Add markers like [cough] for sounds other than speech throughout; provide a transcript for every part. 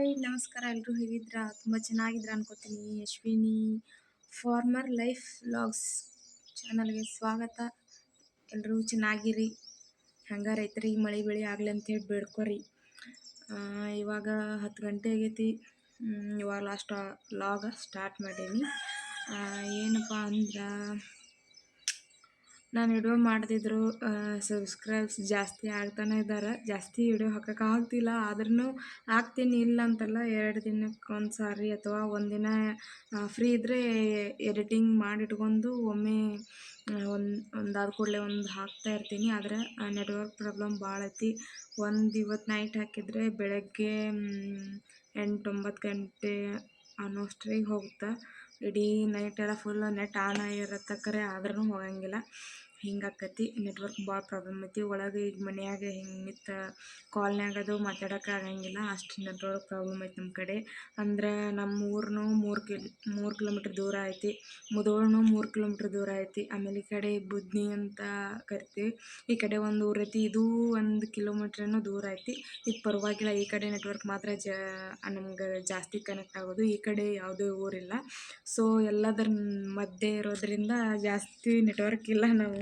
Hi, ನಮಸ್ಕಾರ. ಎಲ್ಲರೂ ಹೇಗಿದ್ದೀರಾ? ತುಂಬ ಚೆನ್ನಾಗಿದ್ರ ಅನ್ಕೋತೀನಿ. ಯಶ್ವಿನಿ ಫಾರ್ಮರ್ ಲೈಫ್ ವ್ಲಾಗ್ಸ್ ಚಾನಲ್ಗೆ ಸ್ವಾಗತ. ಎಲ್ಲರೂ ಚೆನ್ನಾಗಿರಿ? ಹಂಗೆ ರೈತರಿಗೆ ಮಳೆ ಬೆಳೆ ಆಗಲಿ ಅಂತೇಳಿ ಬೇಡ್ಕೊರಿ. ಇವಾಗ ಹತ್ತು ಗಂಟೆ ಆಗೈತಿ. ಇವಾಗ ಲಾಸ್ಟ್ ಲಾಗ್ ಸ್ಟಾರ್ಟ್ ಮಾಡೀನಿ. ಏನಪ್ಪ ಅಂದ್ರೆ ನಾನು ವಿಡಿಯೋ ಮಾಡ್ತಿದ್ರು ಸಬ್ಸ್ಕ್ರೈಬ್ಸ್ ಜಾಸ್ತಿ ಆಗ್ತಾನೆ ಇದ್ದಾರೆ ಜಾಸ್ತಿ ವಿಡಿಯೋ ಹಾಕಕ್ಕೆ ಆಗ್ತಿಲ್ಲ. ಆದ್ರೂ ಹಾಕ್ತೀನಿ, ಇಲ್ಲ ಅಂತಲ್ಲ, ಎರಡು ದಿನಕ್ಕೆ ಒಂದು ಸಾರಿ ಅಥವಾ ಒಂದಿನ ಫ್ರೀ ಇದ್ದರೆ ಎಡಿಟಿಂಗ್ ಮಾಡಿಟ್ಕೊಂಡು ಒಮ್ಮೆ ಒಂದು, ಒಂದಾದ ಕೂಡಲೇ ಒಂದು ಹಾಕ್ತಾ ಇರ್ತೀನಿ. ಆದರೆ ನೆಟ್ವರ್ಕ್ ಪ್ರಾಬ್ಲಮ್ ಭಾಳ ಐತಿ. ಒಂದು ಇವತ್ತು ನೈಟ್ ಹಾಕಿದರೆ ಬೆಳಗ್ಗೆ ಎಂಟು ಒಂಬತ್ತು ಗಂಟೆ ಅನ್ನೋಷ್ಟ್ರಿಗೆ ಹೋಗುತ್ತೆ. ಇಡೀ ನೈಟ್ ಎಲ್ಲ ಫುಲ್ ನೆಟ್ ಆನ್ ಆಗಿರುತ್ತೆ ಕರೆ ಆದ್ರೂ ಹೋಗಂಗಿಲ್ಲ. ಹಿಂಗೆ ಆಕತಿ ನೆಟ್ವರ್ಕ್ ಭಾಳ ಪ್ರಾಬ್ಲಮ್ ಐತಿ. ಒಳಗೆ ಈಗ ಮನ್ಯಾಗ ಹಿಂಗೆ ನಿಂತು ಕಾಲ್ನ್ಯಾಗ ಅದು ಮಾತಾಡೋಕೆ ಆಗಂಗಿಲ್ಲ. ಅಷ್ಟು ನೆಟ್ವರ್ಕ್ ಪ್ರಾಬ್ಲಮ್ ಐತಿ ನಮ್ಮ ಕಡೆ. ಅಂದ್ರೆ ನಮ್ಮ ಊರ್ನು ಮೂರು ಕಿಲ್, ಮೂರು ಕಿಲೋಮೀಟ್ರ್ ದೂರ ಐತಿ. ಮುಧೋಳ್ನು ಮೂರು ಕಿಲೋಮೀಟ್ರ್ ದೂರ ಐತಿ. ಆಮೇಲೆ ಈ ಕಡೆ ಬುದ್ನಿ ಅಂತ ಕರಿತೀವಿ. ಈ ಕಡೆ ಒಂದು ಊರು ಐತಿ. ಇದು ಒಂದು ಕಿಲೋಮೀಟ್ರೇನೋ ದೂರ ಐತಿ. ಇದು ಪರವಾಗಿಲ್ಲ, ಈ ಕಡೆ ನೆಟ್ವರ್ಕ್ ಮಾತ್ರ ಜ, ನಮ್ಗೆ ಜಾಸ್ತಿ ಕನೆಕ್ಟ್ ಆಗೋದು. ಈ ಕಡೆ ಯಾವುದೇ ಊರಿಲ್ಲ. ಸೊ ಎಲ್ಲದರ ಮಧ್ಯೆ ಇರೋದ್ರಿಂದ ಜಾಸ್ತಿ ನೆಟ್ವರ್ಕ್ ಇಲ್ಲ ನಾವು.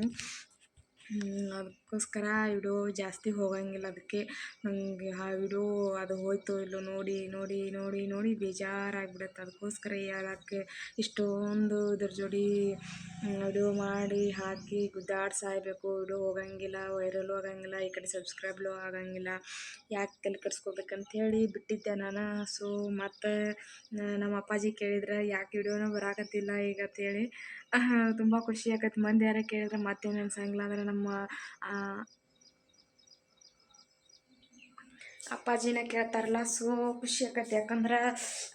嗯，那 ಅದಕ್ಕೋಸ್ಕರ ವಿಡಿಯೋ ಜಾಸ್ತಿ ಹೋಗಂಗಿಲ್ಲ. ಅದಕ್ಕೆ ನನಗೆ ಆ ವಿಡಿಯೋ ಅದು ಹೋಯ್ತೋ ಇಲ್ಲೋ ನೋಡಿ ನೋಡಿ ನೋಡಿ ನೋಡಿ ಬೇಜಾರಾಗ್ಬಿಡುತ್ತೆ. ಅದಕ್ಕೋಸ್ಕರ ಹೇಳಕ್ಕೆ ಇಷ್ಟೊಂದು ಇದ್ರ ಜೋಡಿ ವಿಡಿಯೋ ಮಾಡಿ ಹಾಕಿ ಗುದ್ದಾಡಿ ಸಾಯಬೇಕು. ವಿಡಿಯೋ ಹೋಗಂಗಿಲ್ಲ ವೈರಲ್ಲೂ ಆಗಂಗಿಲ್ಲ ಈ ಕಡೆ ಸಬ್ಸ್ಕ್ರೈಬ್ಲೂ ಆಗಂಗಿಲ್ಲ. ಯಾಕೆ ತಲೆ ಕೆಡ್ಸ್ಕೊಬೇಕಂತ ಹೇಳಿ ಬಿಟ್ಟಿದ್ದೆ ನಾನು. ಸೊ ಮತ್ತು ನಮ್ಮ ಅಪ್ಪಾಜಿ ಕೇಳಿದ್ರೆ ಯಾಕೆ ವಿಡಿಯೋನ ಬರಾಕತ್ತಿಲ್ಲ ಈಗ ಅಂತೇಳಿ ತುಂಬ ಖುಷಿ ಆಗತ್ತೆ ಮಂದಿ ಯಾರೇ ಕೇಳಿದ್ರೆ ಮತ್ತೇನು ಅನ್ಸಂಗಿಲ್ಲ. ಅಂದರೆ ನಮ್ಮ ಆ, ಅಪ್ಪಾಜಿನ ಕೇಳ್ತಾರಲ್ಲ, ಸೋ ಖುಷಿ ಆಕೈತಿ. ಯಾಕಂದ್ರೆ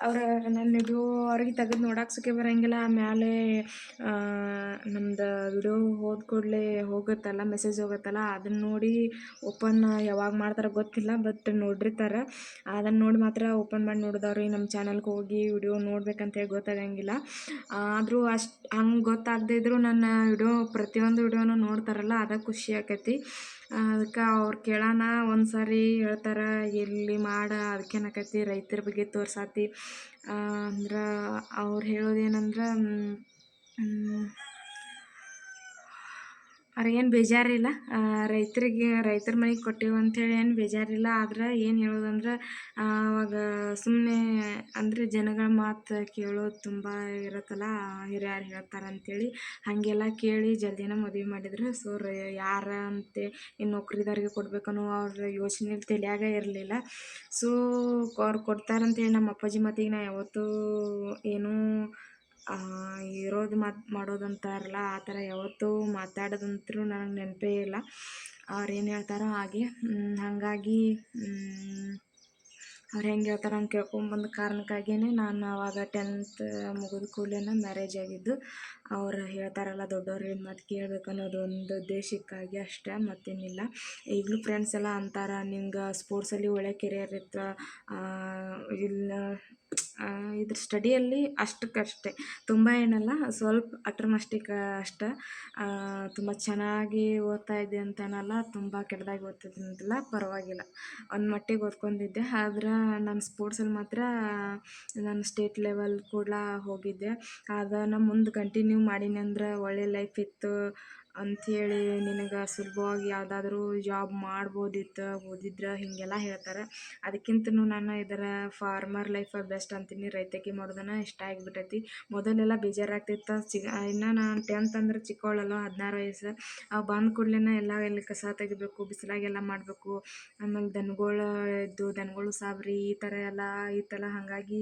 ಅವ್ರ ನನ್ನ ವಿಡಿಯೋ ಅವ್ರಿಗೆ ತೆಗೆದು ನೋಡಕ್ಕೆ ಬರೋಂಗಿಲ್ಲ. ಆಮೇಲೆ ನಮ್ದು ವಿಡಿಯೋ ಹೋದ ಕೂಡಲೇ ಹೋಗುತ್ತಲ್ಲ ಮೆಸೇಜ್ ಹೋಗುತ್ತಲ್ಲ. ಅದನ್ನ ನೋಡಿ ಓಪನ್ ಯಾವಾಗ ಮಾಡ್ತಾರೆ ಗೊತ್ತಿಲ್ಲ ಬಟ್ ನೋಡಿರ್ತಾರೆ. ಅದನ್ನು ನೋಡಿ ಮಾತ್ರ ಓಪನ್ ಮಾಡಿ ನೋಡಿದವ್ರು ನಮ್ಮ ಚಾನಲ್ಗೆ ಹೋಗಿ ವಿಡಿಯೋ ನೋಡ್ಬೇಕಂತೇಳಿ ಗೊತ್ತಾಗಂಗಿಲ್ಲ. ಆದರೂ ಅಷ್ಟು ಹಂಗೆ ಗೊತ್ತಾಗದೇ ಇದ್ದರೂ ನನ್ನ ವಿಡಿಯೋ ಪ್ರತಿಯೊಂದು ವಿಡಿಯೋನು ನೋಡ್ತಾರಲ್ಲ, ಅದ ಖುಷಿ ಆಕೈತಿ. ಅದಕ್ಕೆ ಅವ್ರು ಕೇಳೋಣ ಒಂದು ಸಾರಿ ಹೇಳ್ತಾರೆ, ಎಲ್ಲಿ ಮಾಡ ಅದಕ್ಕೇನಾಕೈತಿ ರೈತರ ಬಗ್ಗೆ ತೋರ್ಸಾತಿ. ಅಂದ್ರೆ ಅವ್ರು ಹೇಳೋದೇನಂದ್ರೆ ಅವ್ರಿಗೇನು ಬೇಜಾರಿಲ್ಲ. ರೈತರಿಗೆ, ರೈತರ ಮನೆಗೆ ಕೊಟ್ಟೇವು ಅಂಥೇಳಿ ಏನು ಬೇಜಾರಿಲ್ಲ. ಆದ್ರೆ ಏನು ಹೇಳೋದಂದ್ರೆ ಅವಾಗ ಸುಮ್ಮನೆ ಅಂದರೆ ಜನಗಳ ಮಾತು ಕೇಳೋದು ತುಂಬ ಇರುತ್ತಲ್ಲ ಹಿರಿಯರು ಹೇಳ್ತಾರೆ ಅಂಥೇಳಿ ಹಾಗೆಲ್ಲ ಕೇಳಿ ಜಲ್ದಿನ ಮದುವೆ ಮಾಡಿದ್ರು. ಸೊ ಯಾರ ಅಂತೆ ಇನ್ನು ನೌಕರಿದಾರಿಗೆ ಕೊಡಬೇಕನ್ನೋ ಅವ್ರ ಯೋಚನೆ ತಲೆಯಾಗ ಇರಲಿಲ್ಲ. ಸೊ ಅವ್ರು ಕೊಡ್ತಾರಂತೇಳಿ ನಮ್ಮ ಅಪ್ಪಾಜಿ ಮಾತಿಗೆ ನಾ ಯಾವತ್ತೂ ಏನೂ ಇರೋದು ಮಾತು ಮಾಡೋದಂತಾರಲ್ಲ, ಆ ಥರ ಯಾವತ್ತೂ ಮಾತಾಡೋದಂತೂ ನನಗೆ ನೆನಪೇ ಇಲ್ಲ. ಅವ್ರು ಏನು ಹೇಳ್ತಾರೋ ಹಾಗೆ. ಹಾಗಾಗಿ ಅವ್ರು ಹೆಂಗೆ ಹೇಳ್ತಾರೆ ಹಂಗೆ ಕೇಳ್ಕೊಂಬಂದ ಕಾರಣಕ್ಕಾಗಿಯೇ ನಾನು ಆವಾಗ ಟೆಂತ್ ಮುಗಿದ ಕೂಡಲೇ ಮ್ಯಾರೇಜ್ ಆಗಿದ್ದು. ಅವ್ರು ಹೇಳ್ತಾರಲ್ಲ, ದೊಡ್ಡವ್ರು ಹೇಳಿದ ಮಾತು ಕೇಳಬೇಕು ಅನ್ನೋದು ಒಂದು ಉದ್ದೇಶಕ್ಕಾಗಿ ಅಷ್ಟೇ, ಮತ್ತೇನಿಲ್ಲ. ಈಗಲೂ ಫ್ರೆಂಡ್ಸ್ ಎಲ್ಲ ಅಂತಾರೆ, ನಿಂಗೆ ಸ್ಪೋರ್ಟ್ಸಲ್ಲಿ ಒಳ್ಳೆ ಕೆರಿಯರ್ ಇತ್ತು ಇಲ್ಲ ಇದ್ರ ಸ್ಟಡಿಯಲ್ಲಿ ಅಷ್ಟಕ್ಕಷ್ಟೇ. ತುಂಬ ಏನಲ್ಲ, ಸ್ವಲ್ಪ ಅಟ್ರಮಸ್ಟಿಕ್ ಅಷ್ಟೆ. ತುಂಬ ಚೆನ್ನಾಗಿ ಓದ್ತಾ ಇದ್ದೆ ಅಂತನಲ್ಲ, ತುಂಬ ಕೆಟ್ಟದಾಗಿ ಓದ್ತಿದ್ದಂತಿಲ್ಲ ಪರವಾಗಿಲ್ಲ. ಒಂದು ಮಟ್ಟಿಗೆ ಓದ್ಕೊಂಡಿದ್ದೆ, ಆದ್ರೆ ನಾನು ಸ್ಪೋರ್ಟ್ಸಲ್ಲಿ ಮಾತ್ರ ನಾನು ಸ್ಟೇಟ್ ಲೆವೆಲ್ ಕೂಡ ಹೋಗಿದ್ದೆ. ಅದನ್ನು ಮುಂದೆ ಕಂಟಿನ್ಯೂ ಮಾಡೀನಿ ಅಂದ್ರೆ ಒಳ್ಳೆಯ ಲೈಫ್ ಇತ್ತು. ಅಂಥೇಳಿ ನಿನಗೆ ಸುಲಭವಾಗಿ ಯಾವುದಾದ್ರೂ ಜಾಬ್ ಮಾಡ್ಬೋದಿತ್ತು, ಓದಿದ್ರೆ, ಹೀಗೆಲ್ಲ ಹೇಳ್ತಾರೆ. ಅದಕ್ಕಿಂತನೂ ನಾನು ಇದರ ಫಾರ್ಮರ್ ಲೈಫ್ ಬೆಸ್ಟ್ ಅಂತೀನಿ. ರೈತಕಿ ಮಾಡೋದನ್ನ ಇಷ್ಟ ಆಗಿಬಿಟ್ಟೈತಿ ಮೊದಲೆಲ್ಲ ಬೇಜಾರಾಗ್ತಿತ್ತು. ಚಿಗ, ಇನ್ನು ನಾನು ಟೆಂತ್ ಅಂದ್ರೆ ಚಿಕ್ಕವಳಲ್ಲ ಹದಿನಾರು ವಯಸ್ಸು. ಅವು ಬಂದ ಕೂಡಲೇ ಎಲ್ಲ ಎಲ್ಲಿ ಕಸ ತೆಗಿಬೇಕು ಬಿಸಿಲಾಗೆಲ್ಲ ಮಾಡಬೇಕು. ಆಮೇಲೆ ದನಗಳು ಇದ್ದು, ದನಗಳು ಸಾಬ್ರಿ, ಈ ಥರ ಎಲ್ಲ ಇತ್ತಲ್ಲ ಹಾಗಾಗಿ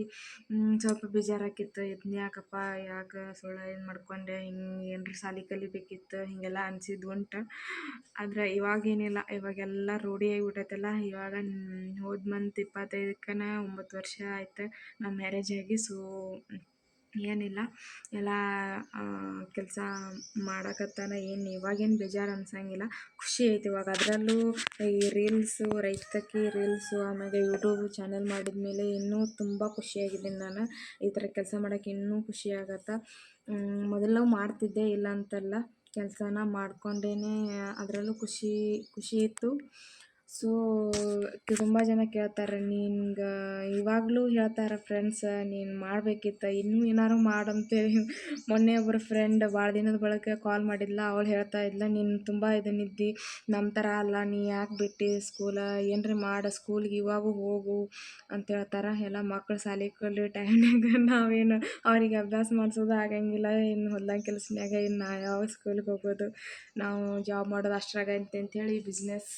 ಸ್ವಲ್ಪ ಬೇಜಾರಾಕಿತ್ತು. ಇದನ್ನ ಯಾಕಪ್ಪ ಯಾಕೆ ಸುಳ್ಳು ಇದು ಮಾಡ್ಕೊಂಡೆ, ಹಿಂಗೆ ಏನ್ರ ಸಾಲಿ ಕಲಿಬೇಕಿತ್ತು ಹೀಗೆಲ್ಲ ಅನ್ಸಿದ್ದು ಉಂಟು. ಆದ್ರೆ ಇವಾಗೇನಿಲ್ಲ ಇವಾಗೆಲ್ಲ ರೂಢಿ ಆಗಿಬಿಟ್ಟೈತಲ್ಲ, ಇವಾಗ ಹೋದ ಮಂತ್ ಇಪ್ಪತ್ತೈದಕ್ಕನ ಒಂಬತ್ತು ವರ್ಷ ಆಯ್ತು ನಮ್ಮ ಮ್ಯಾರೇಜ್ ಆಗಿ ಸೋ ಏನಿಲ್ಲ. ಎಲ್ಲ ಕೆಲಸ ಮಾಡಕತ್ತಾನ ಏನು, ಇವಾಗೇನು ಬೇಜಾರು ಅನ್ಸಂಗಿಲ್ಲ. ಖುಷಿ ಐತೆ ಇವಾಗ. ಅದರಲ್ಲೂ ಈ ರೀಲ್ಸು ರೈತಕಿ ರೀಲ್ಸು ಆಮೇಲೆ ಯೂಟ್ಯೂಬ್ ಚಾನಲ್ ಮಾಡಿದ್ಮೇಲೆ ಇನ್ನೂ ತುಂಬ ಖುಷಿಯಾಗಿದ್ದೀನಿ ನಾನು. ಈ ಥರ ಕೆಲಸ ಮಾಡೋಕ್ಕೆ ಇನ್ನೂ ಖುಷಿ ಆಗತ್ತೆ. ಮೊದಲು ಮಾಡ್ತಿದ್ದೆ ಇಲ್ಲ ಅಂತಲ್ಲ. ಕೆಲಸನ ಮಾಡ್ಕೊಂಡೇನೆ ಅದರಲ್ಲೂ ಖುಷಿ ಖುಷಿ ಇತ್ತು. ಸೊ ತುಂಬ ಜನ ಕೇಳ್ತಾರೆ, ನಿನ್ಗೆ ಇವಾಗಲೂ ಹೇಳ್ತಾರೆ ಫ್ರೆಂಡ್ಸ ನೀನು ಮಾಡಬೇಕಿತ್ತು, ಇನ್ನೂ ಏನಾದ್ರು ಮಾಡಂತೇಳಿ ಮೊನ್ನೆ ಒಬ್ಬರು ಫ್ರೆಂಡ್ ಭಾಳ ದಿನದ ಬಳಿಕ ಕಾಲ್ ಮಾಡಿದ್ಲ, ಅವಳು ಹೇಳ್ತಾ ಇದ್ಲ, ನೀನು ತುಂಬ ಇದನ್ನಿದ್ದಿ ನಮ್ಮ ಥರ ಅಲ್ಲ, ನೀ ಯಾಕೆ ಬಿಟ್ಟು ಸ್ಕೂಲ ಏನ್ರಿ ಮಾಡು ಸ್ಕೂಲ್ಗೆ ಇವಾಗೂ ಹೋಗು, ಅಂತ ಹೇಳ್ತಾರೆ. ಎಲ್ಲ ಮಕ್ಕಳು ಶಾಲೆ ಕಲಿ ಟೈಮ್ನಾಗ ನಾವೇನು ಅವ್ರಿಗೆ ಅಭ್ಯಾಸ ಮಾಡಿಸೋದು ಆಗಂಗಿಲ್ಲ, ಇನ್ನು ಹೊಲ್ದಾಗ ಕೆಲಸನಾಗ ಇನ್ನು ನಾ ಯಾವಾಗ ಸ್ಕೂಲಿಗೆ ಹೋಗೋದು, ನಾವು ಜಾಬ್ ಮಾಡೋದು ಅಷ್ಟ್ರಾಗ ಅಂತ ಅಂಥೇಳಿ ಬಿಸ್ನೆಸ್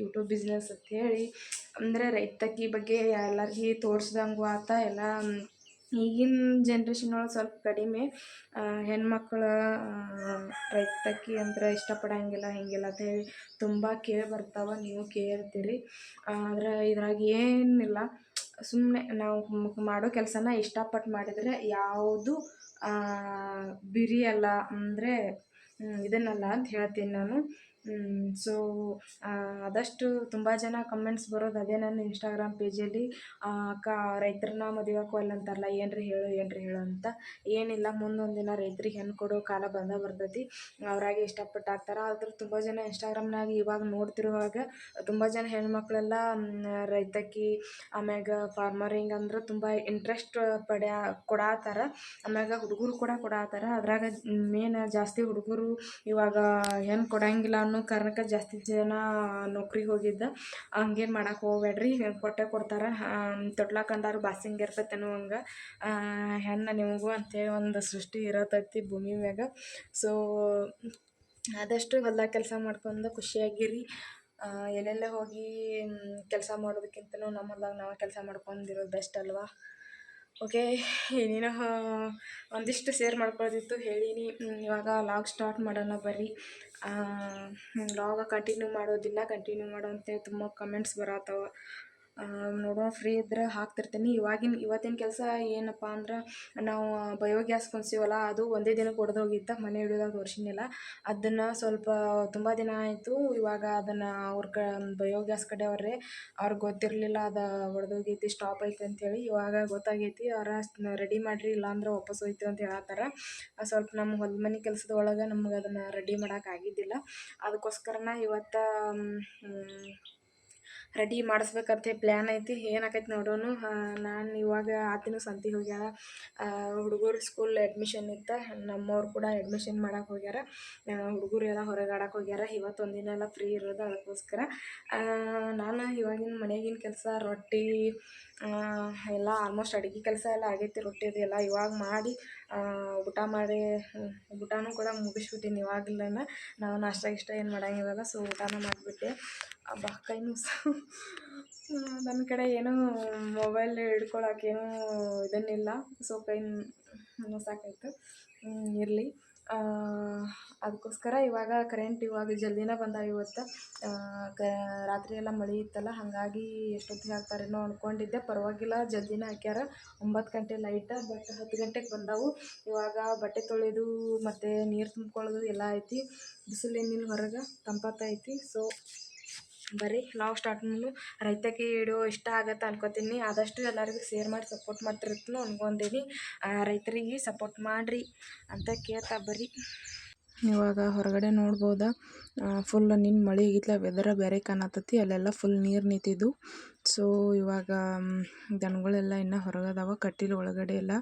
ಯೂಟ್ಯೂಬ್ ಬಿಸ್ನೆಸ್ ಅಂಥೇಳಿ ಅಂದರೆ ರೈತಕಿ ಬಗ್ಗೆ ಎಲ್ಲರಿಗೆ ತೋರ್ಸ್ದಂಗೂ ಆತ ಎಲ್ಲ ಈಗಿನ ಜನ್ರೇಷನ್ ಒಳಗೆ ಸ್ವಲ್ಪ ಕಡಿಮೆ. ಹೆಣ್ಮಕ್ಳು ರೈತಕಿ ಅಂದ್ರೆ ಇಷ್ಟಪಡಂಗಿಲ್ಲ, ಹೀಗಿಲ್ಲ ಅಂತ ಹೇಳಿ ತುಂಬ ಕೇಳಿ ಬರ್ತಾವೆ ನೀವು ಕೇಳಿರ್ತೀರಿ ಆದ್ರೆ ಇದ್ರಾಗ ಏನಿಲ್ಲ ಸುಮ್ಮನೆ ನಾವು ಮಾಡೋ ಕೆಲಸನ ಇಷ್ಟಪಟ್ಟು ಮಾಡಿದರೆ ಯಾವುದು ಬಿರಿಯಲ್ಲ ಅಂದರೆ ಇದನ್ನಲ್ಲ ಅಂತ ಹೇಳ್ತೀನಿ ನಾನು. ಸೊ ಆದಷ್ಟು ತುಂಬ ಜನ ಕಮೆಂಟ್ಸ್ ಬರೋದು ಅದೇ ನನ್ನ ಇನ್ಸ್ಟಾಗ್ರಾಮ್ ಪೇಜಲ್ಲಿ ಅಕ್ಕ ರೈತರನ್ನ ಅಲ್ಲಿ ಅಂತಾರಲ್ಲ, ಏನ್ರಿ ಹೇಳು ಏನ್ರಿ ಹೇಳು ಅಂತ. ಏನಿಲ್ಲ ಮುಂದೊಂದು ದಿನ ರೈತ್ರಿಗೆ ಹೆಣ್ಣು ಕೊಡೋ ಕಾಲ ಬಂದ ಬರ್ತೈತಿ. ಅವರಾಗೆ ಇಷ್ಟಪಟ್ಟು ಹಾಕ್ತಾರೆ ಆದ್ರೆ ತುಂಬ ಜನ ಇನ್ಸ್ಟಾಗ್ರಾಮ್ನಾಗ ಇವಾಗ ನೋಡ್ತಿರುವಾಗ ತುಂಬ ಜನ ಹೆಣ್ಮಕ್ಳೆಲ್ಲ ರೈತಕಿ, ಆಮ್ಯಾಗ ಫಾರ್ಮರಿಂಗ್ ಅಂದ್ರೆ ತುಂಬ ಇಂಟ್ರೆಸ್ಟ್ ಪಡ್ಯಾ, ಕೊಡಾತಾರ. ಆಮ್ಯಾಗ ಹುಡುಗರು ಕೂಡ ಕೊಡಾತ್ತಾರ ಅದ್ರಾಗ ಮೇನ್ ಜಾಸ್ತಿ ಹುಡುಗರು ಇವಾಗ ಹೆಣ್ಣು ಕೊಡಂಗಿಲ್ಲ ಅನ್ನೋ ಕಾರಣಕ್ಕೆ ಜಾಸ್ತಿ ಜನ ನೌಕ್ರಿಗೆ ಹೋಗಿದ್ದ. ಹಂಗೇನು ಮಾಡಕ್ಕೆ ಹೋಗ್ಬೇಡ್ರಿ ಕೊಟ್ಟೆ ಕೊಡ್ತಾರೆ. ತೊಟ್ಲಾಗ ಕಂಡಾರು ಬಾಸಿಂಗ್ ಇರ್ತೈತೆ ಹಂಗೆ ಹೆಣ್ಣು ನಿಮಗೂ ಅಂತೇಳಿ ಒಂದು ಸೃಷ್ಟಿ ಇರತೈತಿ ಭೂಮಿ ಮ್ಯಾಗ. ಸೊ ಆದಷ್ಟು ಹೊಲ್ದಾಗ ಕೆಲಸ ಮಾಡ್ಕೊಂಡು ಖುಷಿಯಾಗಿರಿ. ಎಲ್ಲೆಲ್ಲ ಹೋಗಿ ಕೆಲಸ ಮಾಡೋದಕ್ಕಿಂತಲೂ ನಮ್ಮ ಹೊಲ್ದಾಗ ನಾವು ಕೆಲಸ ಮಾಡ್ಕೊಂಡಿರೋದು ಬೆಸ್ಟ್ ಅಲ್ವಾ? ಓಕೆ ಏನೇನೋ ಒಂದಿಷ್ಟು ಶೇರ್ ಮಾಡ್ಕೊಳ್ಳೋದಿತ್ತು, ಹೇಳೀನಿ. ಇವಾಗ ಲಾಗ್ ಸ್ಟಾರ್ಟ್ ಮಾಡೋಣ ಬರ್ರಿ. ಲಾಗ ಕಂಟಿನ್ಯೂ ಮಾಡೋದಿಲ್ಲ ಕಂಟಿನ್ಯೂ ಮಾಡೋ ಅಂತೇಳಿ ತುಂಬ ಕಮೆಂಟ್ಸ್ ಬರತ್ತಾವ. ನೋಡುವ ಫ್ರೀ ಇದ್ರೆ ಹಾಕ್ತಿರ್ತೀನಿ. ಇವಾಗಿನ, ಇವತ್ತಿನ ಕೆಲಸ ಏನಪ್ಪ ಅಂದ್ರೆ, ನಾವು ಬಯೋಗ್ಯಾಸ್ ಕುಂತೀವಲ್ಲ ಅದು ಒಂದೇ ದಿನಕ್ಕೆ ಒಡೆದು ಹೋಗಿತ್ತು ಮನೆ ಹಿಡಿದಾಗ ತೋರಿಸಿನಿಲ್ಲ ಅದನ್ನು ಸ್ವಲ್ಪ, ತುಂಬ ದಿನ ಆಯಿತು. ಇವಾಗ ಅದನ್ನು ಅವ್ರ ಕ ಬಯೋಗ್ಯಾಸ್ ಕಡೆಯವ್ರೇ, ಅವ್ರಿಗೆ ಗೊತ್ತಿರಲಿಲ್ಲ, ಅದು ಒಡೆದೋಗೈತಿ ಸ್ಟಾಪ್ ಐತೆ ಅಂಥೇಳಿ ಇವಾಗ ಗೊತ್ತಾಗೈತಿ, ಅವ್ರು ರೆಡಿ ಮಾಡಿರಿ, ಇಲ್ಲಾಂದ್ರೆ ವಾಪಸ್ ಹೋಯ್ತು ಅಂತ ಹೇಳತ್ತಾರ. ಸ್ವಲ್ಪ ನಮ್ಮ ಹೊಲ ಮನೆ ಕೆಲಸದ ಒಳಗೆ ನಮ್ಗೆ ಅದನ್ನು ರೆಡಿ ಮಾಡೋಕೆ ಆಗಿದ್ದಿಲ್ಲ. ಅದಕ್ಕೋಸ್ಕರನ ಇವತ್ತು ರೆಡಿ ಮಾಡಿಸ್ಬೇಕಂತ ಪ್ಲ್ಯಾನ್ ಐತಿ. ಏನಾಕೈತಿ ನೋಡೋನು. ನಾನು ಇವಾಗ ಆತಿನೂ ಸಂತಿಗೆ ಹೋಗ್ಯಾರ. ಹುಡುಗರು ಸ್ಕೂಲ್ ಅಡ್ಮಿಷನ್ ಇತ್ತು. ನಮ್ಮವ್ರು ಕೂಡ ಅಡ್ಮಿಷನ್ ಮಾಡೋಕೆ ಹೋಗ್ಯಾರ. ಹುಡುಗರು ಎಲ್ಲ ಹೊರಗೆ ಆಡೋಕೆ ಹೋಗ್ಯಾರ. ಇವತ್ತು ಒಂದಿನ ಎಲ್ಲ ಫ್ರೀ ಇರೋದು ಅದಕ್ಕೋಸ್ಕರ. ನಾನು ಇವಾಗಿನ ಮನೆಗಿನ ಕೆಲಸ ರೊಟ್ಟಿ ಎಲ್ಲ ಆಲ್ಮೋಸ್ಟ್ ಅಡುಗೆ ಕೆಲಸ ಎಲ್ಲ ಆಗೈತಿ ರೊಟ್ಟಿದು ಎಲ್ಲ ಇವಾಗ ಮಾಡಿ ಊಟ ಮಾಡಿ ಊಟನೂ ಕೂಡ ಮುಗಿಸ್ಬಿಟ್ಟಿನಿ ಇವಾಗಲೇ ನಾವು ನಾಷ್ಟ ಇಷ್ಟ ಏನು ಮಾಡೋಂಗಿಲ್ಲ ಸೊ ಊಟನೂ ಮಾಡಿಬಿಟ್ಟೆ. ಅಬ್ಬಾ ಕೈ ಸಹ ನನ್ನ ಕಡೆ ಏನೂ ಮೊಬೈಲ್ ಹಿಡ್ಕೊಳಕ್ಕೇನೂ ಇದನ್ನಿಲ್ಲ. ಸೊ ಕೈ ಸಾಕಾಯಿತು. ಇರಲಿ. ಅದಕ್ಕೋಸ್ಕರ ಇವಾಗ ಕರೆಂಟ್ ಇವಾಗ ಜಲ್ದಿನೇ ಬಂದಾವ ಇವತ್ತು. ಕ, ರಾತ್ರಿ ಎಲ್ಲ ಮಳೆ ಇತ್ತಲ್ಲ, ಹಾಗಾಗಿ ಎಷ್ಟೊತ್ತಿಗೆ ಹಾಕ್ತಾರೇನೋ ಅಂದ್ಕೊಂಡಿದ್ದೆ ಪರವಾಗಿಲ್ಲ, ಜಲ್ದಿನೇ ಹಾಕ್ಯಾರ. ಒಂಬತ್ತು ಗಂಟೆ ಲೈಟ ಬಟ್ ಹತ್ತು ಗಂಟೆಗೆ ಬಂದವು. ಇವಾಗ ಬಟ್ಟೆ ತೊಳೆದು ಮತ್ತು ನೀರು ತುಂಬ್ಕೊಳ್ಳೋದು ಎಲ್ಲ ಐತಿ ಬಿಸಿಲು ಏನಿಲ್ಲ ಹೊರಗೆ ತಂಪತ್ತೈತಿ ಸೊ ಬರ್ರಿ ಸ್ಟಾರ್ಟ್ ಮಾಡು ರೈತಕ್ಕೆ ವಿಡಿಯೋ ಇಷ್ಟ ಆಗತ್ತೆ ಅನ್ಕೋತೀನಿ. ಆದಷ್ಟು ಎಲ್ಲರಿಗೂ ಶೇರ್ ಮಾಡಿ ಸಪೋರ್ಟ್ ಮಾಡ್ತಿರ್ತನೂ ಅನ್ಕೊಂತೀನಿ ರೈತರಿಗೆ ಸಪೋರ್ಟ್ ಮಾಡಿರಿ ಅಂತ ಕೇಳ್ತಾ ಬರ್ರಿ. ಇವಾಗ ಹೊರಗಡೆ ನೋಡ್ಬೋದಾ? ಫುಲ್ ನಿನ್ನ ಮಳೆ ಗಿತ್ಲ ವೆದರ ಬೇರೆ ಕಾಣತ್ತತಿ, ಅಲ್ಲೆಲ್ಲ ಫುಲ್ ನೀರು ನಿಂತಿದ್ದು ಸೊ, ಇವಾಗ ದನಗಳೆಲ್ಲ ಇನ್ನೂ ಹೊರಗದಾವ ಕಟ್ಟಿಲ್ಲ ಒಳಗಡೆ ಎಲ್ಲ.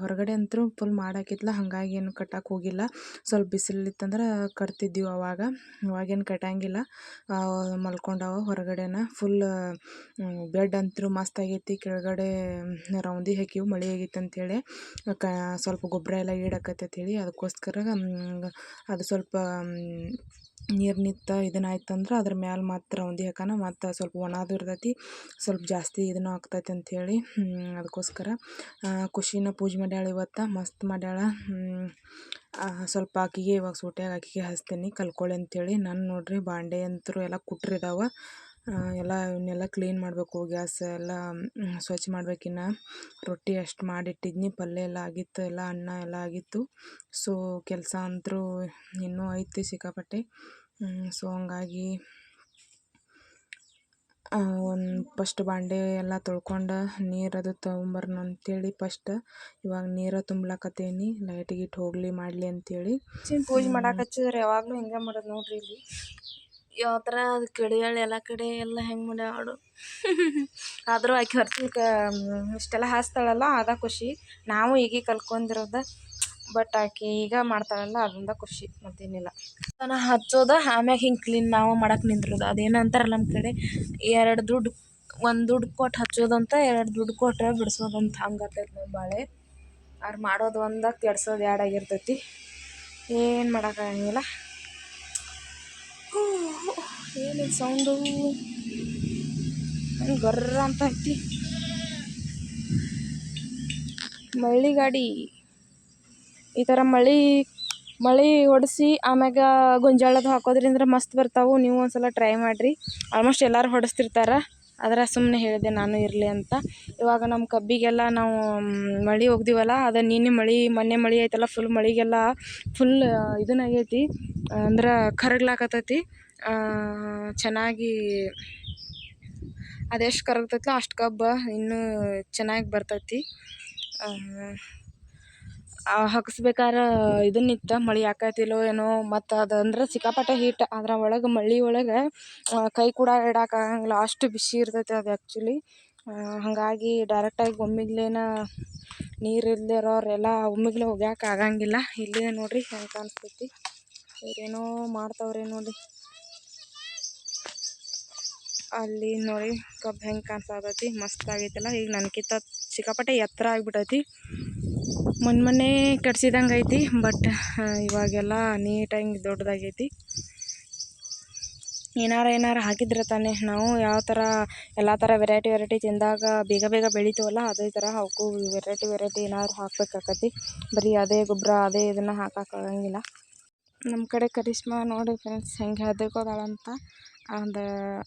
ಹೊರಗಡೆ ಅಂತೂ ಫುಲ್ ಮಾಡಾಕಿತ್ಲ ಹಾಗಾಗಿ ಏನು ಕಟ್ಟಕ್ಕೆ ಹೋಗಿಲ್ಲ. ಸ್ವಲ್ಪ ಬಿಸಿಲಿತ್ತಂದ್ರೆ ಕಟ್ತಿದ್ದೀವಿ ಅವಾಗ. ಅವಾಗೇನು ಕಟ್ಟಂಗಿಲ್ಲ ಮಲ್ಕೊಂಡಾವ ಹೊರಗಡೆನ. ಫುಲ್ ಬೆಡ್ ಅಂತೂ ಮಸ್ತ್ ಆಗೈತಿ. ಕೆಳಗಡೆ ರೌಂದಿ ಹಾಕಿವು, ಮಳೆ ಆಗೈತೆ ಅಂಥೇಳಿ ಕ, ಸ್ವಲ್ಪ ಗೊಬ್ಬರ ಎಲ್ಲ ಈಡಾಕತ್ತೈತೆ ಅದಕ್ಕೋಸ್ಕರ ಅದು ಸ್ವಲ್ಪ ನೀರು ನಿಂತ ಇದನ್ನ ಆಯ್ತಂದ್ರೆ ಅದ್ರ ಮ್ಯಾಲೆ ಮಾತ್ರ ರೌಂದಿ ಹಾಕೋಣ ಮತ್ತು ಸ್ವಲ್ಪ ಒಣದು ಇರ್ತೈತಿ ಸ್ವಲ್ಪ ಜಾಸ್ತಿ ಇದನ್ನು ಆಗ್ತೈತಿ ಅಂಥೇಳಿ ಅದಕ್ಕೋಸ್ಕರ ಖುಷಿನ ಪೂಜೆ ಮಾಡ್ಯಾಳ ಇವತ್ತು, ಮಸ್ತ್ ಮಾಡ್ಯಾಳ. ಸ್ವಲ್ಪ ಆಕಿಗೆ ಇವಾಗ ಸೂಟ್ಯಾಗ ಆಕಿಗೆ ಹಚ್ತೀನಿ ಕಲ್ಕೊಳ್ಳಿ ಅಂಥೇಳಿ ನಾನು ನೋಡ್ರಿ ಬಾಂಡೆ ಅಂತೂ ಎಲ್ಲ ಕುಟ್ರಿದಾವೆ ಎಲ್ಲ ಇವನ್ನೆಲ್ಲ ಕ್ಲೀನ್ ಮಾಡಬೇಕು, ಗ್ಯಾಸ್ ಎಲ್ಲ ಸ್ವಚ್ಛ ಮಾಡ್ಬೇಕಿನ್ನು ರೊಟ್ಟಿ ಅಷ್ಟು ಮಾಡಿಟ್ಟಿದ್ನಿ, ಪಲ್ಯ ಎಲ್ಲ ಆಗಿತ್ತು, ಎಲ್ಲ ಅನ್ನ ಎಲ್ಲ ಆಗಿತ್ತು. ಸೊ ಕೆಲಸ ಅಂತೂ ಇನ್ನೂ ಐತಿ ಸಿಕ್ಕಾಪಟ್ಟೆ. ಸೊ ಹಂಗಾಗಿ ಒಂದು ಪಸ್ಟ್ ಬಾಂಡೆ ಎಲ್ಲ ತೊಳ್ಕೊಂಡು ನೀರು ಅದು ತೊಗೊಂಬರೋಣ ಅಂತೇಳಿ ಪಸ್ಟ್ ಇವಾಗ ನೀರು ತುಂಬ್ಲಕತ್ತೀನಿ ಲೈಟ್ ಗೀಟ್ ಹೋಗಲಿ ಮಾಡಲಿ ಅಂತೇಳಿ. ಪೂಜೆ ಮಾಡಕ್ಕೆ ಹಚ್ಚಿದ್ರೆ, ಯಾವಾಗಲೂ ಹಿಂಗೆ ಮಾಡೋದು ನೋಡ್ರಿ ಇಲ್ಲಿ. ಯಾವ ಥರ ಅದು ಎಲ್ಲ ಕಡೆ ಎಲ್ಲ ಹೆಂಗೆ ಮಾಡ್ಯಾಳ [laughs] ಆದರೂ ಆಕೆ ಹೊರ್ತಿಗೆ ಇಷ್ಟೆಲ್ಲ ಹಾಸ್ತಾಳಲ್ಲ ಅದ ಖುಷಿ. ನಾವು ಈಗ ಕಲ್ತ್ಕೊಂಡಿರೋದು ಬಟ್ ಆಕೆ ಈಗ ಮಾಡ್ತಾಳಲ್ಲ, ಅದರಿಂದ ಖುಷಿ ಮತ್ತೇನಿಲ್ಲ. ನಾನು ಹಚ್ಚೋದ, ಆಮ್ಯಾಗ ಹಿಂಗೆ ಕ್ಲೀನ್ ನಾವು ಮಾಡಕ್ಕೆ ನಿಂತಿರೋದು. ಅದೇನು ಅಂತಾರಲ್ಲ ನಮ್ಮ ಕಡೆ, ಎರಡು ದುಡ್ಡು, ಒಂದು ದುಡ್ಡು ಕೊಟ್ಟು ಹಚ್ಚೋದಂತ, ಎರಡು ದುಡ್ಡು ಕೊಟ್ಟರೆ ಬಿಡಿಸೋದಂತ. ಹಂಗೆ ಆಗ್ತೈತೆ ನಮ್ಮ ಬಾಳೆ. ಅವ್ರು ಮಾಡೋದು ಒಂದು ಕೆಡ್ಸೋದು ಎರಡು ಆಗಿರ್ತೈತಿ. ಏನು ಮಾಡೋಕ್ಕಾಗಂಗಿಲ್ಲ ಏನು ಸೌಂಡು ಗೊರ್ರ ಅಂತ ಐತಿ. ಮಳ್ಳಿ ಗಾಡಿ. ಈ ಥರ ಮಳೆ ಮಳೆ ಹೊಡೆಸಿ ಆಮ್ಯಾಗ ಗೊಂಜಾಳದ ಹಾಕೋದ್ರಿಂದ ಮಸ್ತ್ ಬರ್ತಾವೆ. ನೀವು ಒಂದು ಸಲ ಟ್ರೈ ಮಾಡಿರಿ. ಆಲ್ಮೋಸ್ಟ್ ಎಲ್ಲರೂ ಹೊಡೆಸ್ತಿರ್ತಾರೆ. ಆದ್ರೆ ಸುಮ್ಮನೆ ಹೇಳಿದೆ, ನಾನು ಇರಲಿ ಅಂತ. ಇವಾಗ ನಮ್ಮ ಕಬ್ಬಿಗೆಲ್ಲ ನಾವು ಮಳೆ ಒಗ್ದೀವಲ್ಲ ಅದು ನಿನ್ನೆ ಮಳೆ, ಮೊನ್ನೆ ಮಳೆ ಐತಲ್ಲ ಫುಲ್ ಮಳೆಗೆಲ್ಲ ಫುಲ್ ಇದನ್ನಾಗೈತಿ ಅಂದ್ರೆ ಕರಗ್ಲಾಕತ್ತೈತಿ. ಚೆನ್ನಾಗಿ ಅದೆಷ್ಟು ಕರಗ್ತೈತಲ್ಲ ಅಷ್ಟು ಕಬ್ಬು ಇನ್ನೂ ಚೆನ್ನಾಗಿ ಬರ್ತೈತಿ. ಹಕ್ಸ್ಬೇಕಾರೆ ಇದನ್ನಿತ್ತು, ಮಳೆ ಆಕೈತಿಲ್ಲೋ ಏನೋ, ಮತ್ತು ಅದಂದ್ರೆ ಸಿಕ್ಕಾಪಟ್ಟೆ ಹೀಟ್ ಅದ್ರ ಒಳಗೆ, ಮಳೆ ಒಳಗೆ ಕೈ ಕೂಡ ಇಡಕ್ಕೆ ಆಗಂಗಿಲ್ಲ. ಅಷ್ಟು ಬಿಸಿ ಇರ್ತೈತೆ ಅದು ಆ್ಯಕ್ಚುಲಿ ಹಾಗಾಗಿ ಡೈರೆಕ್ಟಾಗಿ ಒಮ್ಮಿಗ್ಲೇನ ನೀರು ಇಲ್ಲದೆ ಇರೋರೆಲ್ಲ ಒಮ್ಮಿಗ್ಲೇ ಒಗ್ಯಾಕೆ ಆಗಂಗಿಲ್ಲ. ಇಲ್ಲೇ ನೋಡಿರಿ ಹೆಂಗೆ ಕಾಣಿಸ್ತೈತಿ. ಇವ್ರೇನೋ ಮಾಡ್ತಾವ್ರೆ ನೋಡಿ ಅಲ್ಲಿ ನೋಡಿ ಕಬ್ಬು ಹೆಂಗೆ ಕಾಣಿಸ್ತೈತಿ ಮಸ್ತ್ ಆಗೈತಲ್ಲ. ಈಗ ನನಗಿಂತ ಸಿಕ್ಕಾಪಟ್ಟೆ ಎತ್ತರ ಆಗಿಬಿಟ್ಟೈತಿ. ಮೊನ್ನೆ ಮೊನ್ನೆ ಕಟ್ಸಿದಂಗೆ ಐತಿ ಬಟ್ ಇವಾಗೆಲ್ಲ ನೀಟಾಗಿ ದೊಡ್ಡದಾಗೈತಿ. ಏನಾರ ಏನಾರ ಹಾಕಿದ್ರೆ ತಾನೇ ನಾವು ಯಾವ ಥರ ಎಲ್ಲ ಥರ ವೆರೈಟಿ ವೆರೈಟಿ ತಿಂದಾಗ ಬೇಗ ಬೇಗ ಬೆಳಿತೀವಲ್ಲ, ಅದೇ ಥರ ಅವಕ್ಕೂ ವೆರೈಟಿ ವೆರೈಟಿ ಏನಾದ್ರು ಹಾಕ್ಬೇಕಾಕತಿ. ಬರೀ ಅದೇ ಗೊಬ್ಬರ, ಅದೇ ಇದನ್ನು ಹಾಕೋಕ್ಕಾಗಂಗಿಲ್ಲ ನಮ್ಮ ಕಡೆ ಕರಿಷ್ಮಾ ನೋಡಿ ಫ್ರೆಂಡ್ಸ್ ಹೆಂಗೆ ಹೆದರ್ಕೋತಾಳಂತ. ಅದು,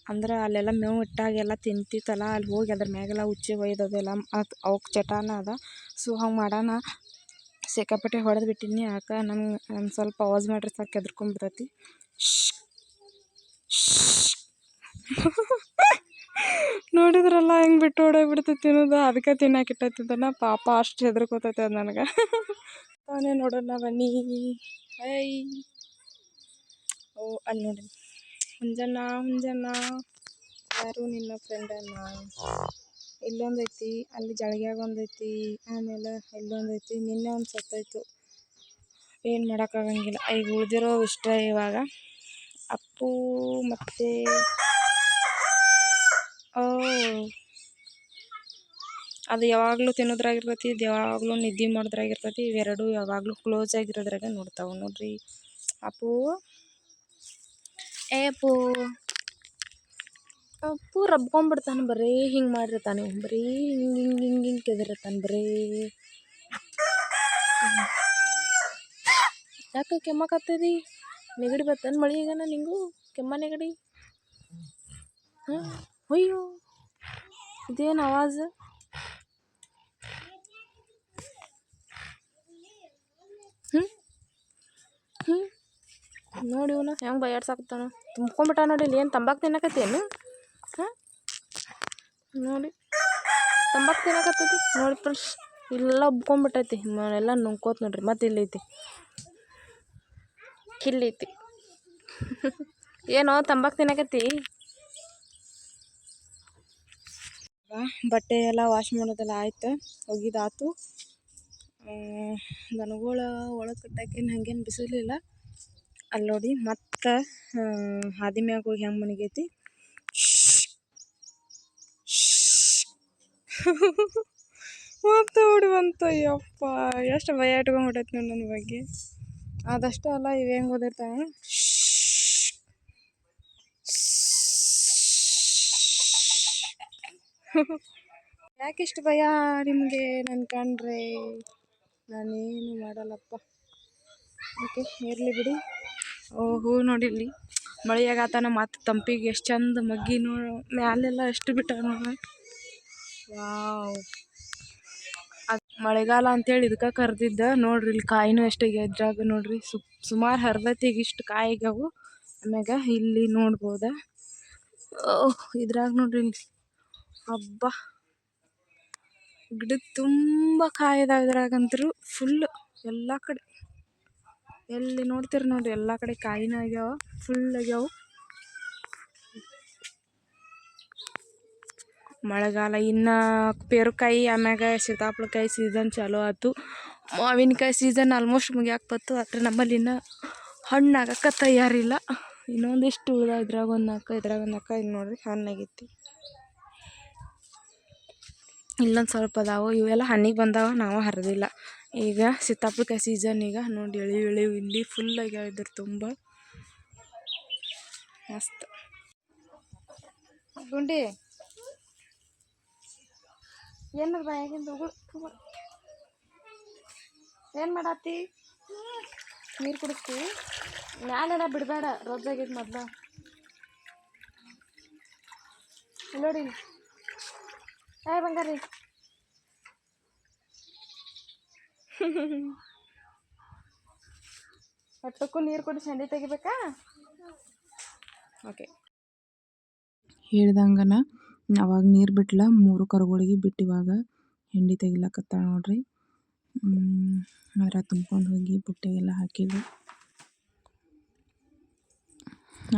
ಅಂದ್ರೆ ಅಲ್ಲೆಲ್ಲ ಮೇವು ಇಟ್ಟಾಗೆಲ್ಲ ತಿಂತಿತ್ತಲ್ಲ ಅಲ್ಲಿ ಹೋಗಿ ಅದ್ರ ಮ್ಯಾಗೆಲ್ಲ ಉಚ್ಚೆ ಒಯ್ದದೆಲ್ಲ ಅದು ಅವಕ್ಕೆ ಚಟಾನ ಅದ. ಸೊ ಹಂಗೆ ಮಾಡೋಣ ಸಿಕ್ಕಾಪಟ್ಟೆ ಹೊಡೆದು ಬಿಟ್ಟಿನಿ, ಯಾಕೆ ನಮ್ಗೆ ಒಂದು ಸ್ವಲ್ಪ ಅವಾಜ್ ಮಾಡ್ರೆ ಸಾಕು ಹೆದ್ರ್ಕೊಂಡ್ಬಿಡ್ತೈತಿ [laughs] ನೋಡಿದ್ರಲ್ಲ ಹೆಂಗೆ ಬಿಟ್ಟು ಓಡೋಗ್ಬಿಡ್ತೈತಿ ತಿನ್ನೋದು ಅದಕ್ಕೆ ತಿನ್ನಕ್ಕೆ ಇಟ್ಟೈತಿದ್ದನ ಪಾಪ ಅಷ್ಟು ಹೆದರ್ಕೋತೈತೆ ಅದು ನನಗೆ. ಅವನೇ ನೋಡೋಣ ಬನ್ನಿ. ಐ ಓ, ಅಲ್ಲಿ ನೋಡಿ. ಹುಂಜಣ್ಣ ಹುಂಜಣ್ಣ ಯಾರು ನಿನ್ನ ಫ್ರೆಂಡಣ್ಣ ಇಲ್ಲೊಂದೈತಿ, ಅಲ್ಲಿ ಜಳಗ್ಯಾಗ ಒಂದೈತಿ, ಆಮೇಲೆ ಇಲ್ಲೊಂದೈತಿ, ನಿನ್ನೆ ಒಂದು ಸತ್ತೋಯ್ತು. ಏನು ಮಾಡೋಕ್ಕಾಗಂಗಿಲ್ಲ ಈಗ ಉಳಿದಿರೋ ಇಷ್ಟ ಇವಾಗ. ಅಪ್ಪು ಮತ್ತು ಓ, ಅದು ಯಾವಾಗಲೂ ತಿನ್ನೋದ್ರಾಗಿರ್ತೈತಿ, ಇದು ಯಾವಾಗಲೂ ನಿದ್ದೆ ಮಾಡೋದ್ರಾಗಿರ್ತೈತಿ, ಇವೆರಡು ಯಾವಾಗಲೂ ಕ್ಲೋಸ್ ಆಗಿರೋದ್ರಾಗ ನೋಡ್ತಾವೆ ನೋಡ್ರಿ. ಅಪ್ಪು ಏ ಪೂ ಅಪ್ಪು ರಬ್ಕೊಂಬಿಡ್ತಾನೆ ಬರೀ, ಹಿಂಗೆ ಮಾಡಿರ್ತಾನೆ. ಬರೀ, ಹಿಂಗೆ ಹಿಂಗೆ ಹಿಂಗೆ ಹಿಂಗೆ ಕೆದರಿರ್ತಾನೆ ಬರೀ. ಯಾಕೆ ಕೆಮ್ಮಕತ್ತದಿ ನೆಗಡಿ ಬರ್ತೇನೆ ಮಳೆ ಈಗನ ನಿಂಗೂ? ಕೆಮ್ಮ ನೆಗಡಿ? ಹಾಂ? ಅಯ್ಯೋ, ಇದೇನು ಆವಾಜ್? ಹ್ಞೂ ನೋಡಿ ಇವನು, ಹೆಂಗೆ ಬಯಾಡ್ಸಾಕ್ತಾನ ತುಂಬ್ಕೊಂಬಿಟ್ಟ ನೋಡಿ ಇಲ್ಲಿ, ಏನು ತಂಬಾಕು ತಿನ್ನಕತ್ತೇನು ಹಾಂ? ನೋಡಿ. ತಂಬಾಕು ತಿನ್ನಕತ್ತೈತಿ. ನೋಡಿ ಫ್ರೆಂಡ್ಸ್, ಇಲ್ಲೆಲ್ಲ ಉಬ್ಕೊಂಬಿಟ್ಟೈತಿ. ಎಲ್ಲ ನುಂಕೋತ ನೋಡ್ರಿ, ಮತ್ತೆ ಇಲ್ಲೈತಿ ಕಿಲ್ಲೈತಿ [laughs] ಏನೋ, ತಂಬಾಕು ತಿನ್ನಕತ್ತಿ? ಬಟ್ಟೆ ಎಲ್ಲ ವಾಶ್ ಮಾಡೋದೆಲ್ಲ ಆಯ್ತು, ಒಗಿದಾತು. ದನಗಳ ಒಳಗೆ ಕಟ್ಟಾಕೇನು ಹಂಗೇನು ಬಿಸಿಲಿಲ್ಲ. ಅಲ್ಲಿ ನೋಡಿ ಮತ್ತೆ ಹಾದಿ ಮ್ಯಾಗ ಹೋಗಿ ಹೆಂಗೆ ಮನೆಗೈತಿ? ಮತ್ತೆ ಓಡಿ ಬಂತು ಯಪ್ಪ, ಎಷ್ಟು ಭಯ ಇಟ್ಕೊಂಡ್ಬಿಟ್ಟೈತಿ ನೋಡಿ ನನ್ನ ಬಗ್ಗೆ. ಅದಷ್ಟೇ ಅಲ್ಲ, ಇವು ಹೆಂಗೆ ಓದಿರ್ತಾವೆ? ಯಾಕಿಷ್ಟು ಭಯ ನಿಮಗೆ ನನ್ನ ಕಂಡ್ರೆ ನಾನೇನು ಮಾಡಲ್ಲಪ್ಪ. ಓಕೆ, ಇರಲಿ ಬಿಡಿ. ಹೂ ನೋಡಿ ಇಲ್ಲಿ ಮಳೆಯಾಗತ್ತಾನ ಮತ್ತು ತಂಪಿಗೆ ಎಷ್ಟು ಚಂದ ಮಗ್ಗಿ ನೋಡು, ಮ್ಯಾಲೆಲ್ಲ ಎಷ್ಟು ಬಿಟ್ಟ ವಾವ್. ಅದು ಮಳೆಗಾಲ ಅಂತೇಳಿ ಇದಕ್ಕೆ ಕರೆದಿದ್ದ. ನೋಡ್ರಿ ಇಲ್ಲಿ ಕಾಯಿನೂ ಎಷ್ಟು ಎದ್ರಾಗ ನೋಡ್ರಿ. ಸು, ಸುಮಾರು ಹರ್ದತ್ತಿಗೆ ಇಷ್ಟು ಕಾಯಿಗವು ಆಮ್ಯಾಗ ಇಲ್ಲಿ ನೋಡ್ಬೋದ. ಓಹ್, ಇದ್ರಾಗ ನೋಡ್ರಿ ಇಲ್ಲಿ. ಹಬ್ಬ ಗಿಡದ ತುಂಬ ಕಾಯಿದಾವ ಇದ್ರಾಗಂತೂ ಫುಲ್ ಎಲ್ಲ ಕಡೆ. ಎಲ್ಲಿ ನೋಡ್ತೀರಿ ನೋಡಿರಿ, ಎಲ್ಲ ಕಡೆ ಕಾಯಿನ ಆಗ್ಯಾವ ಫುಲ್ ಆಗ್ಯಾವ. ಮಳೆಗಾಲ ಇನ್ನು ಪೇರುಕಾಯಿ, ಆಮ್ಯಾಗ ಸೀತಾಪುಳಕಾಯಿ ಸೀಸನ್ ಚಾಲೂ ಆತು. ಮಾವಿನಕಾಯಿ ಸೀಸನ್ ಆಲ್ಮೋಸ್ಟ್ ಮುಗಿಯಾಕೆ ಬತ್ತು ಆದ್ರೆ ನಮ್ಮಲ್ಲಿ ಹಣ್ಣು ಹಣ್ಣಾಗಕ್ಕೆ ತಯಾರಿಲ್ಲ. ಇನ್ನೊಂದಿಷ್ಟು ಉಳ್ದ ಇದ್ರಾಗ ಒಂದು ನಾಲ್ಕು, ಇದ್ರಾಗ ಒಂದಕ್ಕ ಇಲ್ಲಿ ನೋಡ್ರಿ ಹಣ್ಣಾಗೈತಿ ಇಲ್ಲೊಂದು ಸ್ವಲ್ಪ ಅದಾವ, ಇವೆಲ್ಲ ಹಣ್ಣಿಗೆ ಬಂದಾವ, ನಾವು ಹರಿದಿಲ್ಲ. ಈಗ ಸೀತಾಫಲಕಾಯಿ ಸೀಸನ್ ಈಗ. ನೋಡಿ ಎಳಿ ಎಳಿ ಇಲ್ಲಿ ಫುಲ್ ಆಗ್ಯಾವ ಇದ್ರ ತುಂಬ. ಮಸ್ತ್. ಗುಂಡಿ. ಏನದ ಬಾಯಾಗಿಂದ ಏನು ಮಾಡತ್ತಿ ನೀರು ಕುಡಿಸ್ತಿ? ಮ್ಯಾಲೆಲ್ಲ ಬಿಡಬೇಡ ರೋಜಾಗಿದ್ದು ಮೊದ್ಲು. ನೋಡಿ. ಏ ಬಂಗಾರಿ. [laughs] ಒಟ್ಟಕ್ಕೂ ನೀರು ಕೊಟ್ಟು ಸಂಡಿ ತೆಗಿಬೇಕಾ? ಓಕೆ ಹೇಳ್ದಂಗನ, ಅವಾಗ ನೀರು ಬಿಟ್ಲ, ಮೂರು ಕರುಗಳಿಗೆ ಬಿಟ್ಟು ಇವಾಗ ಹಿಂಡಿ ತೆಗಿಲಕತ್ತಾಳ ನೋಡ್ರಿ. ಅದರ ತುಂಬ್ಕೊಂಡು ಹೋಗಿ ಬುಟ್ಟೆಗೆಲ್ಲ ಹಾಕಿದ್ವಿ.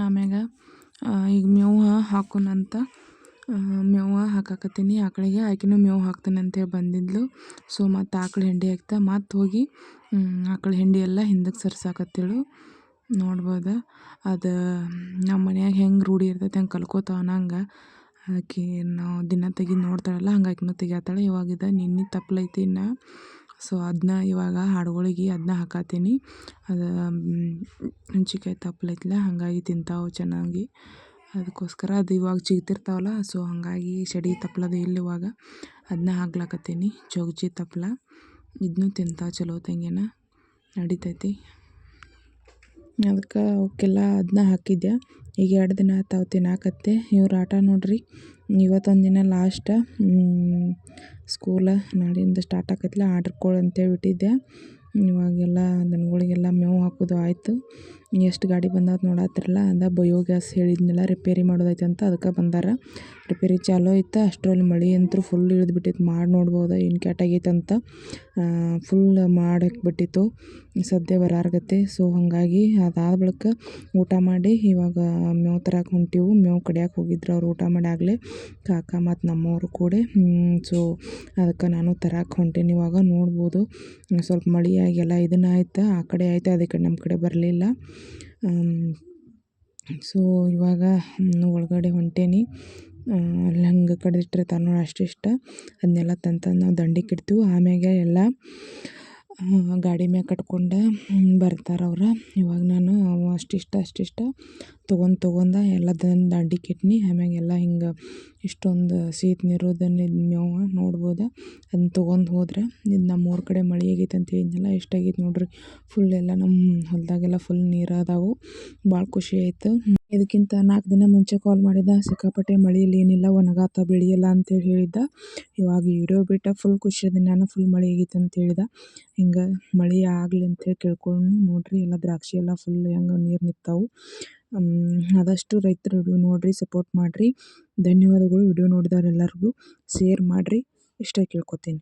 ಆಮ್ಯಾಗ ಈಗ ಮೇವು ಹಾಕೋಣಂತ ಮೇವು ಹಾಕಾಕತ್ತೀನಿ. ಆಕಳಿಗೆ ಆಕೆನೂ ಮೇವು ಹಾಕ್ತೀನಿ ಅಂತೇಳಿ ಬಂದಿದ್ಲು. ಸೊ, ಮತ್ತು ಆಕಳ ಹಿಂಡಿ ಹಾಕ್ತಾ ಮತ್ತೆ ಹೋಗಿ ಆಕಳ ಹಿಂಡಿ ಎಲ್ಲ ಹಿಂದಕ್ಕೆ ಸರ್ಸಾಕತ್ತೇಳು. ನೋಡ್ಬೋದು? ಅದು ನಮ್ಮ ಮನ್ಯಾಗ ಹೆಂಗೆ ರೂಢಿ ಇರ್ತೈತೆ ಹಂಗೆ ಕಲ್ಕೋತಾವ ಹಂಗೆ ಆಕೆ ನಾವು ದಿನ ತೆಗಿ ನೋಡ್ತಾಳಲ್ಲ, ಹಂಗೆ ಆಕೆನೂ ತೆಗಿಯತ್ತಾಳೆ ಇವಾಗ ಇದು ನಿನ್ನೆ ತಪ್ಪಲೈತಿ ಇನ್ನು. ಸೊ ಅದನ್ನ ಇವಾಗ ಹಾಡುಗಳಿಗೆ ಅದನ್ನ ಹಾಕತ್ತೀನಿ ಅದು ಹುಣ್ಚಿಕಾಯಿ ತಪ್ಪಲೈತಿಲ್ಲ ಹಾಗಾಗಿ ತಿಂತಾವೆ ಚೆನ್ನಾಗಿ ಅದಕ್ಕೋಸ್ಕರ ಅದು ಇವಾಗ ಜಿಗ್ತಿರ್ತಾವಲ್ಲ ಸೊ ಹಾಗಾಗಿ ಸಡಿ ತಪ್ಲದು ಇಲ್ಲ ಇವಾಗ ಅದನ್ನ ಹಾಕ್ಲಕತ್ತೀನಿ. ಜೋಗಜಿ ತಪ್ಲ. ಇದನ್ನೂ ತಿಂತ ಚಲೋ ತಂಗೇನ. ನಡಿತೈತಿ. ಅದಕ್ಕೆ ಅವಕ್ಕೆಲ್ಲ ಅದನ್ನ ಹಾಕಿದ್ದೆ ಈಗ ಎರಡು ದಿನ ತಾವು ತಿನ್ನಾಕತ್ತೆ. ಇವ್ರ ಆಟ ನೋಡ್ರಿ. ಇವತ್ತೊಂದು ದಿನ ಲಾಸ್ಟ ಸ್ಕೂಲ ನಾಳೆಯಿಂದ ಸ್ಟಾರ್ಟ್ ಆಕೈತ್ಲ. ಆರ್ಡ್ರ್ ಕೊಡು ಅಂತೇಳಿ ಬಿಟ್ಟಿದ್ದೆ ಇವಾಗೆಲ್ಲ ದನಗಳಿಗೆಲ್ಲ ಮೇವು ಹಾಕೋದು ಆಯಿತು. ಎಷ್ಟು ಗಾಡಿ ಬಂದಾವ ನೋಡಾತ್ರಲ್ಲ, ಅದ ಬಯೋಗ್ಯಾಸ್ ಹೇಳಿದ್ನೆಲ್ಲ, ರಿಪೇರಿ ಮಾಡೋದೈತೆ ಅಂತ ಅದಕ್ಕೆ ಬಂದಾರ. ರಿಪೇರಿ ಚಾಲೋ ಐತೆ ಅಷ್ಟರಲ್ಲಿ ಮಳೆ ಅಂತೂ ಫುಲ್ ಇಳಿದ್ಬಿಟ್ಟಿತ್ತು, ಮಾಡಿ ನೋಡ್ಬೋದು ಏನು ಕೆಟ್ಟಾಗೈತೆ ಅಂತ. ಫುಲ್ ಮಾಡಕ್ಕೆ ಬಿಟ್ಟಿತ್ತು ಸದ್ಯ ಬರಾರ್ಗತ್ತೆ. ಸೊ ಹಾಗಾಗಿ ಅದಾದ ಬಳಿಕ ಊಟ ಮಾಡಿ, ಇವಾಗ ಮೇವು ತರಕ್ಕೆ ಹೊಂಟಿವು. ಮೇವು ಕಡಿಯಕ್ಕೆ ಹೋಗಿದ್ರು ಅವ್ರು, ಊಟ ಮಾಡಿ ಆಗಲೇ. ಕಾಕ ಮತ್ತು ನಮ್ಮವರು ಕೂಡ ಸೊ ಅದಕ್ಕೆ ನಾನು ತರಕ್ಕೆ ಹೊಂಟೇನಿ. ಇವಾಗ ನೋಡ್ಬೋದು, ಸ್ವಲ್ಪ ಮಳೆಯಾಗೆಲ್ಲ ಇದನ್ನ ಆಯ್ತು, ಆ ಕಡೆ ಆಯ್ತು ಅದಕ್ಕೆ ನಮ್ಮ ಕಡೆ ಬರಲಿಲ್ಲ. ಸೊ ಇವಾಗ ಒಳಗಡೆ ಹೊಂಟೇನಿ. ಅಲ್ಲಿ ಹಂಗೆ ಕಡ್ದಿಟ್ಟಿರ್ತಾರೆ ನೋಡಿ ಅಷ್ಟಿಷ್ಟ ಅದನ್ನೆಲ್ಲ ತಂದು ತಂದು ನಾವು ದಂಡಿಗೆ ಇಡ್ತೀವಿ. ಆಮ್ಯಾಗೆ ಎಲ್ಲ ಗಾಡಿ ಮ್ಯಾಗ ಕಟ್ಕೊಂಡು ಬರ್ತಾರೆ ಅವ್ರು. ಇವಾಗ ನಾನು ಅಷ್ಟಿಷ್ಟ ಅಷ್ಟಿಷ್ಟ ತೊಗೊಂಡು ತೊಗೊಂಡು ಎಲ್ಲ ತಂದು ಕಿಟ್ನಿ. ಆಮ್ಯಾಗ ಎಲ್ಲ ಹಿಂಗೆ ಇಷ್ಟೊಂದು ಸೀತ್ ನೀರೋದನ್ನ ಮೇವು ನೋಡ್ಬೋದು. ಅದನ್ನ ತೊಗೊಂಡು ಹೋದ್ರೆ, ಇದು ನಮ್ಮೂರ ಕಡೆ ಮಳೆ ಆಗೈತೆ ಅಂತ ಹೇಳಿದ್ನಲ್ಲ, ಎಷ್ಟಾಗೈತೆ ನೋಡ್ರಿ. ಫುಲ್ ಎಲ್ಲ ನಮ್ಮ ಹೊಲದಾಗೆಲ್ಲ ಫುಲ್ ನೀರು ಅದಾವು ಭಾಳ ಖುಷಿ ಆಯಿತು. ಇದಕ್ಕಿಂತ ನಾಲ್ಕು ದಿನ ಮುಂಚೆ ಕಾಲ್ ಮಾಡಿದ್ದ ಸಿಕ್ಕಾಪಟ್ಟೆ ಮಳೆಯಲ್ಲಿ ಏನಿಲ್ಲ, ಒಣಗಾತ, ಬೆಳೆಯಲ್ಲ ಅಂತೇಳಿ ಹೇಳಿದ್ದ. ಇವಾಗ ವಿಡಿಯೋ ಬಿಟ್ಟ ಫುಲ್ ಖುಷಿ ಅದ ನಾನು ಫುಲ್ ಮಳೆ ಆಗಿತ್ತು ಅಂತ ಹೇಳಿದ. ಹಿಂಗೆ ಮಳೆ ಆಗಲಿ ಅಂತೇಳಿ ಕೇಳ್ಕೊಂಡು ನೋಡ್ರಿ, ಎಲ್ಲ ದ್ರಾಕ್ಷಿ ಎಲ್ಲ ಫುಲ್ ಹೆಂಗೆ ನೀರು ನಿಂತಾವು. ಆದಷ್ಟು ರೈತರು ವಿಡಿಯೋ ನೋಡಿರಿ ಸಪೋರ್ಟ್ ಮಾಡಿರಿ. ಧನ್ಯವಾದಗಳು ವಿಡಿಯೋ ನೋಡಿದವ್ರೆಲ್ಲರಿಗೂ. ಶೇರ್ ಮಾಡಿರಿ, ಇಷ್ಟೇ ಕೇಳ್ಕೊತೀನಿ.